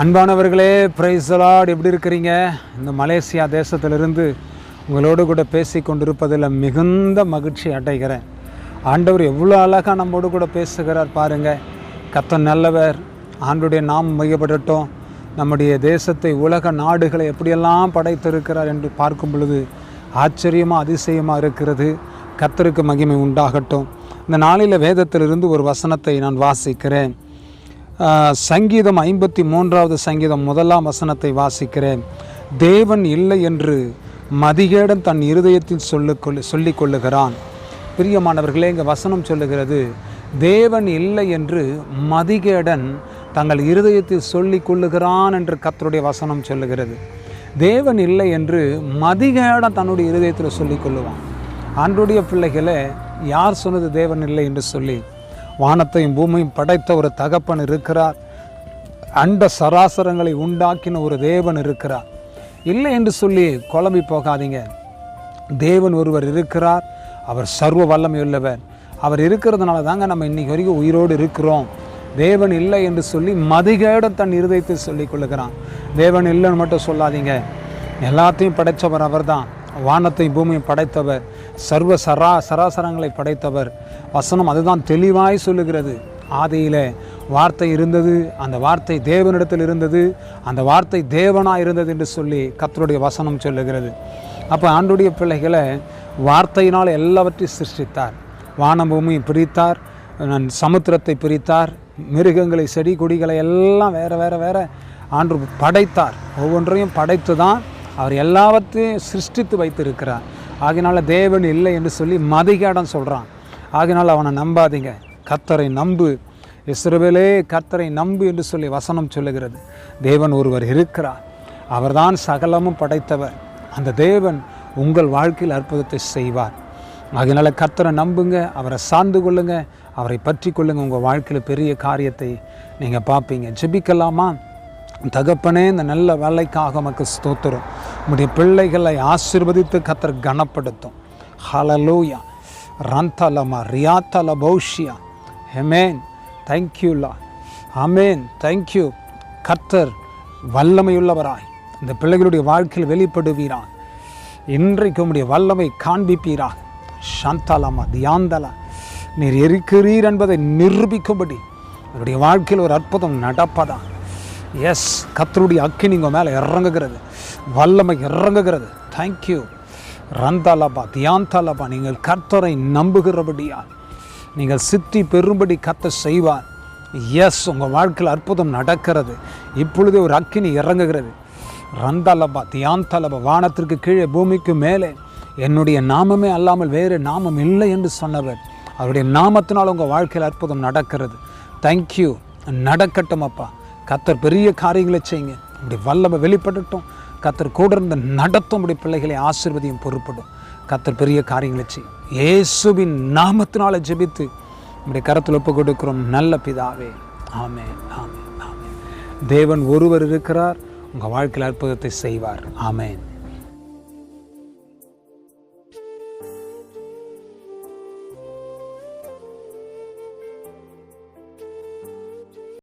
அன்பானவர்களே பிரைசலாட் எப்படி இருக்கிறீங்க? இந்த மலேசியா தேசத்திலிருந்து உங்களோடு கூட பேசி கொண்டிருப்பதில் மிகுந்த மகிழ்ச்சி அடைகிறேன். ஆண்டவர் எவ்வளோ அழகாக நம்மோடு கூட பேசுகிறார் பாருங்கள் கத்தன் நல்லவர் ஆண்டுடைய நாம் மையப்படட்டும். நம்முடைய தேசத்தை உலக நாடுகளை எப்படியெல்லாம் படைத்திருக்கிறார் என்று பார்க்கும் பொழுது ஆச்சரியமாக அதிசயமாக இருக்கிறது. கத்தருக்கு மகிமை உண்டாகட்டும். இந்த நாளில் வேதத்திலிருந்து ஒரு வசனத்தை நான் வாசிக்கிறேன். சங்கீதம் ஐம்பத்தி மூன்றாவது சங்கீதம் முதலாம் வசனத்தை வாசிக்கிறேன். தேவன் இல்லை என்று மதிகேடன் தன் இருதயத்தில் சொல்லிக்கொள்ளு சொல்லிக் கொள்ளுகிறான். பிரியமானவர்களே இங்கே வசனம் சொல்லுகிறது தேவன் இல்லை என்று மதிகேடன் தங்கள் இருதயத்தில் சொல்லிக் கொள்ளுகிறான் என்று கத்தருடைய வசனம் சொல்லுகிறது. தேவன் இல்லை என்று மதிகேடன் தன்னுடைய இருதயத்தில் சொல்லிக் கொள்ளுவான். அன்றுடைய பிள்ளைகளை யார் சொன்னது தேவன் இல்லை என்று சொல்லி? வானத்தையும் பூமியும் படைத்த ஒரு தகப்பன் இருக்கிறார். அண்ட சராசரங்களை உண்டாக்கின ஒரு தேவன் இருக்கிறார். இல்லை என்று சொல்லி குழம்பி போகாதீங்க. தேவன் ஒருவர் இருக்கிறார். அவர் சர்வ வல்லமையுள்ளவர். அவர் இருக்கிறதுனால தாங்க நம்ம இன்னைக்கு வரைக்கும் உயிரோடு இருக்கிறோம். தேவன் இல்லை என்று சொல்லி மதிகேட தன் இருதயத்தை சொல்லிக் கொள்ளுகிறான். தேவன் இல்லைன்னு மட்டும் சொல்லாதீங்க. எல்லாத்தையும் படைத்தவர் அவர் தான் வானத்தையும் பூமியும் படைத்தவர். சர்வ சரா சராசரங்களை படைத்தவர். வசனம் அதுதான் தெளிவாய் சொல்லுகிறது. ஆதியில் வார்த்தை இருந்தது அந்த வார்த்தை தேவனிடத்தில் இருந்தது அந்த வார்த்தை தேவனாக இருந்தது என்று சொல்லி கத்தருடைய வசனம் சொல்லுகிறது. அப்போ ஆண்டுடைய பிள்ளைகளை வார்த்தையினால் எல்லாவற்றையும் சிருஷ்டித்தார். வானபூமியை பிரித்தார் சமுத்திரத்தை பிரித்தார் மிருகங்களை செடி கொடிகளை எல்லாம் வேறு வேறு வேறு ஆண்டு படைத்தார். ஒவ்வொன்றையும் படைத்து தான் அவர் எல்லாவற்றையும் சிருஷ்டித்து வைத்திருக்கிறார். ஆகினால தேவன் இல்லை என்று சொல்லி மதிகேடம் சொல்கிறான் ஆகினால் அவனை நம்பாதீங்க. கத்தரை நம்பு. இஸ்ரவேலே கத்தரை நம்பு என்று சொல்லி வசனம் சொல்லுகிறது. தேவன் ஒருவர் இருக்கிறார். அவர்தான் சகலமும் படைத்தவர். அந்த தேவன் உங்கள் வாழ்க்கையில் அற்புதத்தை செய்வார். அதனால் கத்தரை நம்புங்க அவரை சார்ந்து கொள்ளுங்க அவரை பற்றி கொள்ளுங்க. உங்கள் வாழ்க்கையில் பெரிய காரியத்தை நீங்கள் பார்ப்பீங்க. ஜெபிக்கலாமா? தகப்பனே இந்த நல்ல வேலைக்காக நமக்கு ஸ்தோத்திரம். உங்களுடைய பிள்ளைகளை ஆசிர்வதித்து கத்தர் கனப்படுத்தும். ஹலலூயா ரந்தலமா ரியாத்தல பௌஷியா ஹெமேன் தேங்க்யூலா அமேன் தேங்க்யூ கர்த்தர் வல்லமையுள்ளவராய் இந்த பிள்ளைகளுடைய வாழ்க்கையில் வெளிப்படுவீரான். இன்றைக்கு உம்முடைய வல்லமை காண்பிப்பீராக சாந்தாலாமா தியாந்தலா நீர் இருக்கிறீர் என்பதை நிரூபிக்கும்படி அவருடைய வாழ்க்கையில் ஒரு அற்புதம் நடப்பதா? எஸ் கத்தருடைய அக்கினி உங்கள் மேலே இறங்குகிறது. வல்லமை இறங்குகிறது. தேங்க்யூ ரந்தலபா தியாந்தலபா. நீங்கள் கர்த்தரை நம்புகிறபடியா நீங்கள் சித்தி பெறும்படி கத்த செய்வார். எஸ் உங்கள் வாழ்க்கையில் அற்புதம் நடக்கிறது. இப்பொழுதே ஒரு அக்கினி இறங்குகிறது. ரந்தலபா தியாந்தலபா வானத்திற்கு கீழே பூமிக்கு மேலே. என்னுடைய நாமமே அல்லாமல் வேறு நாமம் இல்லை என்று சொன்னவர். அவருடைய நாமத்தினால் உங்கள் வாழ்க்கையில் அற்புதம் நடக்கிறது. தேங்க்யூ நடக்கட்டும் அப்பா. கத்தர் பெரிய காரியங்களை செய்யுங்க. இப்படி வல்லமை வெளிப்படட்டும். கத்தர் கூட இருந்த நடத்தும் பிள்ளைகளை ஆசிர்வதியும் பொறுப்படும் கத்தர் பெரிய காரியங்களை செய்யும் இயேசுவின் நாமத்தினால ஜெபித்து நம்முடைய கரத்தில் ஒப்பு கொடுக்கிறோம். நல்ல பிதாவே. ஆமே ஆமே ஆமே தேவன் ஒருவர் இருக்கிறார். உங்கள் வாழ்க்கையில் அற்புதத்தை செய்வார். ஆமேன்.